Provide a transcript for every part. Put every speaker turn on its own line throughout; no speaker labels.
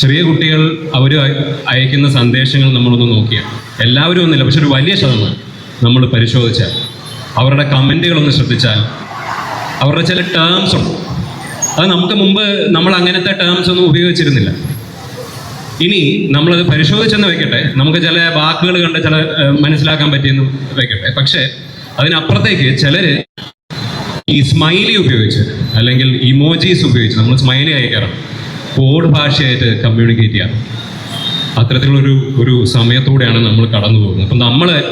ചെറിയ കുട്ടികൾ അവർ അയക്കുന്ന സന്ദേശങ്ങൾ നമ്മളൊന്ന് നോക്കിയാൽ എല്ലാവരും ഒന്നുമില്ല പക്ഷെ ഒരു വലിയ ശതമാനം നമ്മൾ പരിശോധിച്ചാൽ അവരുടെ കമന്റുകളൊന്ന് ശ്രദ്ധിച്ചാൽ അവരുടെ ചില ടേംസ് ഉണ്ട് അത് നമുക്ക് മുമ്പ് നമ്മൾ അങ്ങനത്തെ ടേംസ് ഒന്നും ഉപയോഗിച്ചിരുന്നില്ല. ഇനി നമ്മളത് പരിശോധിച്ചെന്ന് വെക്കട്ടെ. നമുക്ക് ചില വാക്കുകൾ കണ്ട് ചില മനസ്സിലാക്കാൻ പറ്റിയെന്ന് വെക്കട്ടെ. പക്ഷേ അതിനപ്പുറത്തേക്ക് ചിലർ ഈ സ്മൈലി ഉപയോഗിച്ച് അല്ലെങ്കിൽ ഇമോജീസ് ഉപയോഗിച്ച് നമ്മൾ സ്മൈലി അയക്കാറുണ്ട്. കോഡ് ഭാഷയായിട്ട് കമ്മ്യൂണിക്കേറ്റ് ചെയ്യാം. അത്തരത്തിലുള്ളൊരു ഒരു സമയത്തൂടെയാണ് നമ്മൾ കടന്നു പോകുന്നത്. അപ്പം നമ്മൾ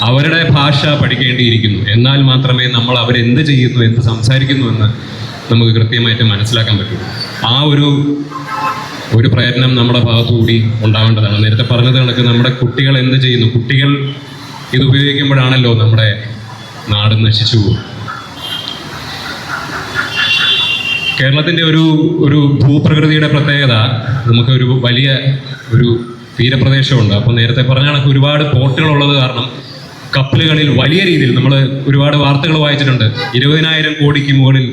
അവരുടെ ഭാഷ പഠിക്കേണ്ടിയിരിക്കുന്നു. എന്നാൽ മാത്രമേ നമ്മൾ അവരെന്ത് ചെയ്യുന്നു എന്ത് സംസാരിക്കുന്നു എന്ന് നമുക്ക് കൃത്യമായിട്ട് മനസ്സിലാക്കാൻ പറ്റൂ ആ ഒരു ഒരു പ്രയത്നം നമ്മുടെ ഭാഗത്തുകൂടി ഉണ്ടാവേണ്ടതാണ്. നേരത്തെ പറഞ്ഞത് കണക്ക് നമ്മുടെ കുട്ടികൾ എന്ത് ചെയ്യുന്നു? കുട്ടികൾ ഇത് ഉപയോഗിക്കുമ്പോഴാണല്ലോ നമ്മുടെ നാട് നശിച്ചു പോകും കേരളത്തിന്റെ ഒരു ഒരു ഭൂപ്രകൃതിയുടെ പ്രത്യേകത നമുക്ക് ഒരു വലിയ ഒരു തീരപ്രദേശമുണ്ട്. അപ്പോൾ നേരത്തെ പറഞ്ഞ കണക്ക് ഒരുപാട് പോർട്ടുകളുള്ളത് കാരണം കപ്പലുകളിൽ വലിയ രീതിയിൽ നമ്മൾ ഒരുപാട് വാർത്തകൾ വായിച്ചിട്ടുണ്ട്. ഇരുപതിനായിരം കോടിക്ക് മുകളിൽ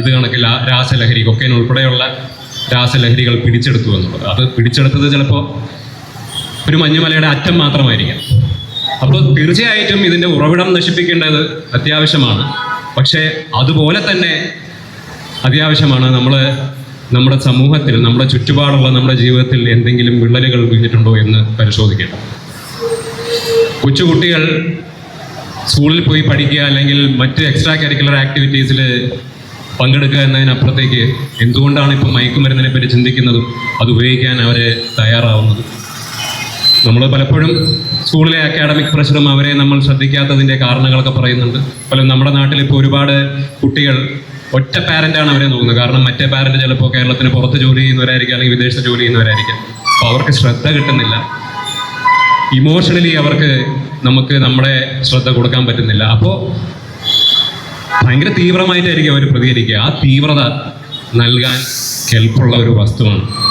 ഇത് കണക്കിൽ രാസലഹരി കൊക്കൈൻ ഉൾപ്പെടെയുള്ള രാസലഹരികൾ പിടിച്ചെടുത്തു എന്നുള്ളത്. അത് പിടിച്ചെടുത്തത് ചിലപ്പോൾ ഒരു മഞ്ഞുമലയുടെ അറ്റം മാത്രമായിരിക്കാം. അപ്പോൾ തീർച്ചയായിട്ടും ഇതിന്റെ ഉറവിടം നശിപ്പിക്കേണ്ടത് അത്യാവശ്യമാണ്. പക്ഷേ അതുപോലെ തന്നെ അത്യാവശ്യമാണ് നമ്മൾ നമ്മുടെ സമൂഹത്തിൽ നമ്മുടെ ചുറ്റുപാടുള്ള നമ്മുടെ ജീവിതത്തിൽ എന്തെങ്കിലും വിള്ളലുകൾ വീണിട്ടുണ്ടോ എന്ന് പരിശോധിക്കണം. കൊച്ചുകുട്ടികൾ സ്കൂളിൽ പോയി പഠിക്കുക അല്ലെങ്കിൽ മറ്റ് എക്സ്ട്രാ കരിക്കുലർ ആക്ടിവിറ്റീസിൽ പങ്കെടുക്കുക എന്നതിനപ്പുറത്തേക്ക് എന്തുകൊണ്ടാണ് ഇപ്പോൾ മയക്കുമരുന്നിനെ പറ്റി ചിന്തിക്കുന്നതും അത് ഉപയോഗിക്കാൻ അവർ തയ്യാറാവുന്നതും? നമ്മൾ പലപ്പോഴും സ്കൂളിലെ അക്കാഡമിക് പ്രഷറും അവരെ നമ്മൾ ശ്രദ്ധിക്കാത്തതിന്റെ കാരണങ്ങളൊക്കെ പറയുന്നുണ്ട്. പല നമ്മുടെ നാട്ടിൽ ഇപ്പോൾ ഒരുപാട് കുട്ടികൾ ഒറ്റ പാരന്റാണ് അവരെ നോക്കുന്നത്. കാരണം മറ്റേ പാരന്റ് ചിലപ്പോൾ കേരളത്തിന് പുറത്ത് ജോലി ചെയ്യുന്നവരായിരിക്കും അല്ലെങ്കിൽ വിദേശത്ത് ജോലി ചെയ്യുന്നവരായിരിക്കും. അപ്പോൾ അവർക്ക് ശ്രദ്ധ കിട്ടുന്നില്ല. ഇമോഷണലി അവർക്ക് നമുക്ക് നമ്മുടെ ശ്രദ്ധ കൊടുക്കാൻ പറ്റുന്നില്ല. അപ്പോൾ ഭയങ്കര തീവ്രമായിട്ടായിരിക്കും അവർ പ്രതികരിക്കുക. ആ തീവ്രത നൽകാൻ കെൽപ്പുള്ള ഒരു വസ്തുവാണ്.